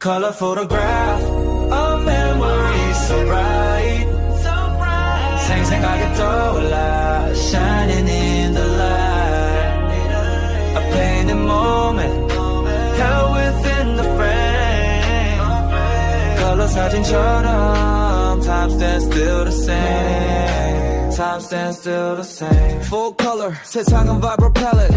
Color photograph a memory so bright. So bright. 생생하게 떠올라, shining in the light. A painted moment, held within the frame. Color 사진처럼, time stands still the same. Time stands still the same. Full color, 세상은 vibrant palette.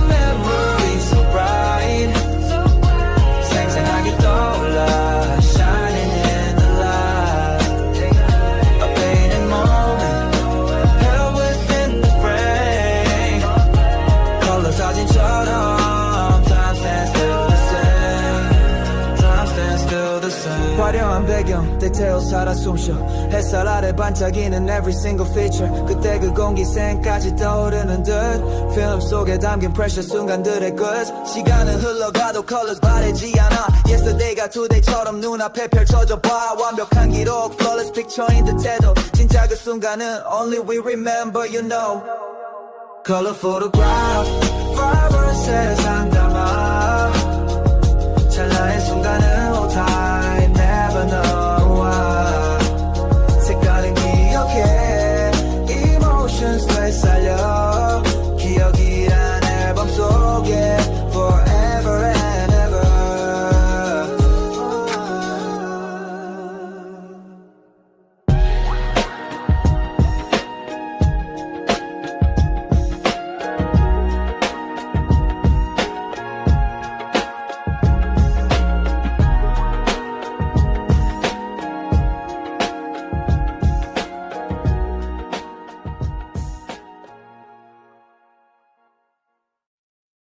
화려한 배경 때태워 살아 숨쉬어 햇살 아래 반짝이는 every single feature 그때 그 공기 생까지 떠오르는 듯 필름 속에 담긴 pressure 순간들의 끝 시간은 흘러가도 colors 바래지 않아 yesterday가 today처럼 눈앞에 펼쳐져 봐 완벽한 기록 flawless picture인 듯해도 진짜 그 순간은 only we remember you know color photograph vibrant 세상 담아